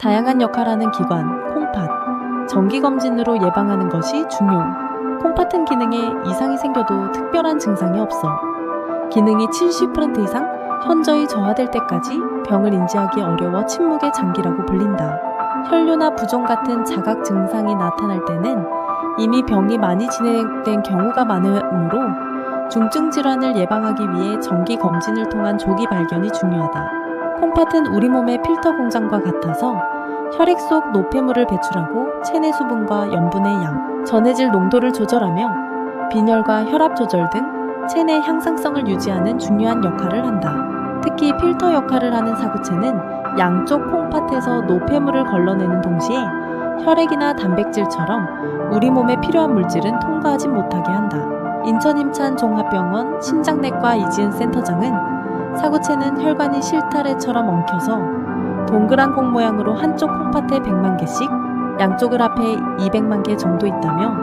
다양한 역할하는 기관, 콩팥. 정기검진으로 예방하는 것이 중요. 콩팥은 기능에 이상이 생겨도 특별한 증상이 없어. 기능이 70% 이상 현저히 저하될 때까지 병을 인지하기 어려워 침묵의 장기라고 불린다. 혈뇨나 부종 같은 자각 증상이 나타날 때는 이미 병이 많이 진행된 경우가 많으므로 중증 질환을 예방하기 위해 정기 검진을 통한 조기 발견이 중요하다. 콩팥은 우리 몸의 필터 공장과 같아서 혈액 속 노폐물을 배출하고 체내 수분과 염분의 양, 전해질 농도를 조절하며 빈혈과 혈압 조절 등 체내 향상성을 유지하는 중요한 역할을 한다. 특히 필터 역할을 하는 사구체는 양쪽 콩팥에서 노폐물을 걸러내는 동시에 혈액이나 단백질처럼 우리 몸에 필요한 물질은 통과하지 못하게 한다. 인천임찬 종합병원 신장내과 이지은 센터장은 사구체는 혈관이 실타래처럼 엉켜서 동그란 콩 모양으로 한쪽 콩팥에 100만 개씩, 양쪽을 합해 200만 개 정도 있다며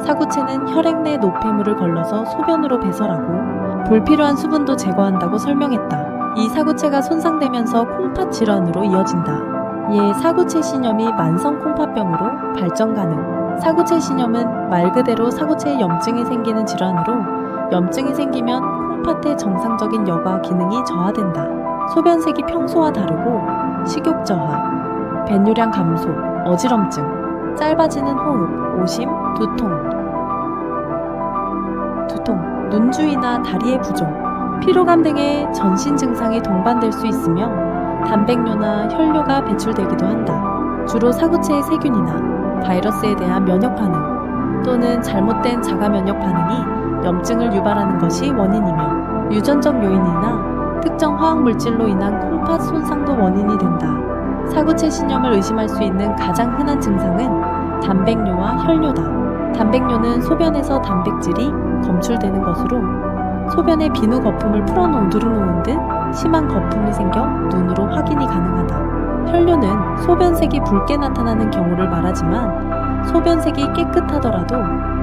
사구체는 혈액 내 노폐물을 걸러서 소변으로 배설하고 불필요한 수분도 제거한다고 설명했다. 이 사구체가 손상되면서 콩팥 질환으로 이어진다. 이에 사구체 신염이 만성 콩팥병으로 발전 가능. 사구체 신염은 말 그대로 사구체에 염증이 생기는 질환으로 염증이 생기면 콩팥의 정상적인 여과 기능이 저하된다. 소변색이 평소와 다르고 식욕 저하, 배뇨량 감소, 어지럼증, 짧아지는 호흡, 오심, 두통, 두통, 눈 주위나 다리의 부종, 피로감 등의 전신 증상이 동반될 수 있으며 단백뇨나 혈뇨가 배출되기도 한다. 주로 사구체의 세균이나 바이러스에 대한 면역 반응 또는 잘못된 자가 면역 반응이 염증을 유발하는 것이 원인이며 유전적 요인이나 특정 화학 물질로 인한 콩팥 손상도 원인이 된다. 사구체 신염을 의심할 수 있는 가장 흔한 증상은 단백뇨와 혈뇨다. 단백뇨는 소변에서 단백질이 검출되는 것으로 소변에 비누 거품을 풀어놓은 누르놓은 듯 심한 거품이 생겨 눈으로 확인이 가능하다. 혈뇨는 소변색이 붉게 나타나는 경우를 말하지만 소변색이 깨끗하더라도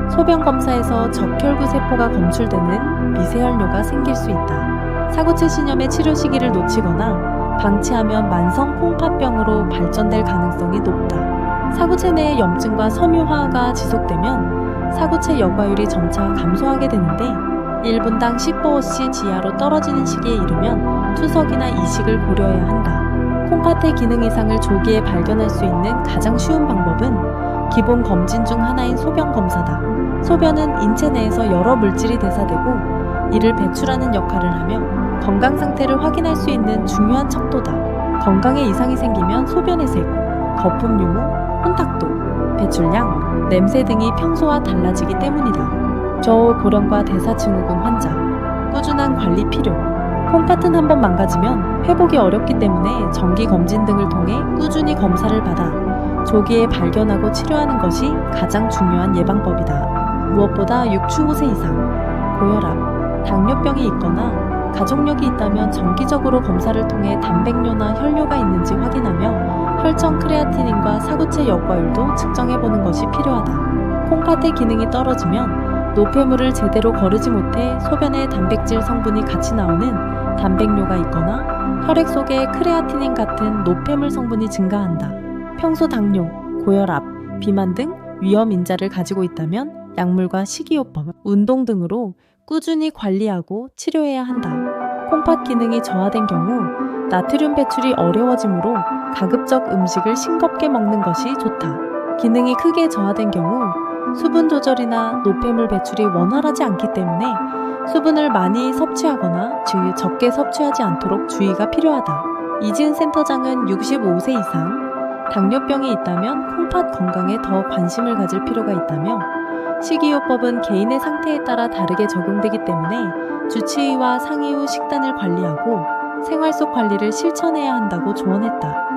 소변 검사에서 적혈구 세포가 검출되는 미세혈뇨가 생길 수 있다. 사구체 신염의 치료 시기를 놓치거나 방치하면 만성 콩팥병으로 발전될 가능성이 높다. 사구체 내의 염증과 섬유화가 지속되면 사구체 여과율이 점차 감소하게 되는데 1분당 10보호씨 지하로 떨어지는 시기에 이르면 투석이나 이식을 고려해야 한다. 콩팥의 기능 이상을 조기에 발견할 수 있는 가장 쉬운 방법은 기본 검진 중 하나인 소변 검사다. 소변은 인체 내에서 여러 물질이 대사되고 이를 배출하는 역할을 하며 건강 상태를 확인할 수 있는 중요한 척도다. 건강에 이상이 생기면 소변의 색, 거품 유무, 혼탁도, 배출량, 냄새 등이 평소와 달라지기 때문이다. 저울 고령과 대사증후군 환자, 꾸준한 관리 필요. 콩팥은 한번 망가지면 회복이 어렵기 때문에 정기 검진 등을 통해 꾸준히 검사를 받아 조기에 발견하고 치료하는 것이 가장 중요한 예방법이다. 무엇보다 65세 이상, 고혈압, 당뇨병이 있거나 가족력이 있다면 정기적으로 검사를 통해 단백뇨나 혈뇨가 있는지 확인하며 혈청 크레아티닌과 사구체 여과율도 측정해보는 것이 필요하다. 콩팥의 기능이 떨어지면 노폐물을 제대로 거르지 못해 소변에 단백질 성분이 같이 나오는 단백뇨가 있거나 혈액 속에 크레아티닌 같은 노폐물 성분이 증가한다. 평소 당뇨, 고혈압, 비만 등 위험 인자를 가지고 있다면 약물과 식이요법, 운동 등으로 꾸준히 관리하고 치료해야 한다. 콩팥 기능이 저하된 경우 나트륨 배출이 어려워지므로 가급적 음식을 싱겁게 먹는 것이 좋다. 기능이 크게 저하된 경우 수분 조절이나 노폐물 배출이 원활하지 않기 때문에 수분을 많이 섭취하거나 적게 섭취하지 않도록 주의가 필요하다. 이지은 센터장은 65세 이상 당뇨병이 있다면 콩팥 건강에 더 관심을 가질 필요가 있다며 식이요법은 개인의 상태에 따라 다르게 적용되기 때문에 주치의와 상의 후 식단을 관리하고 생활 속 관리를 실천해야 한다고 조언했다.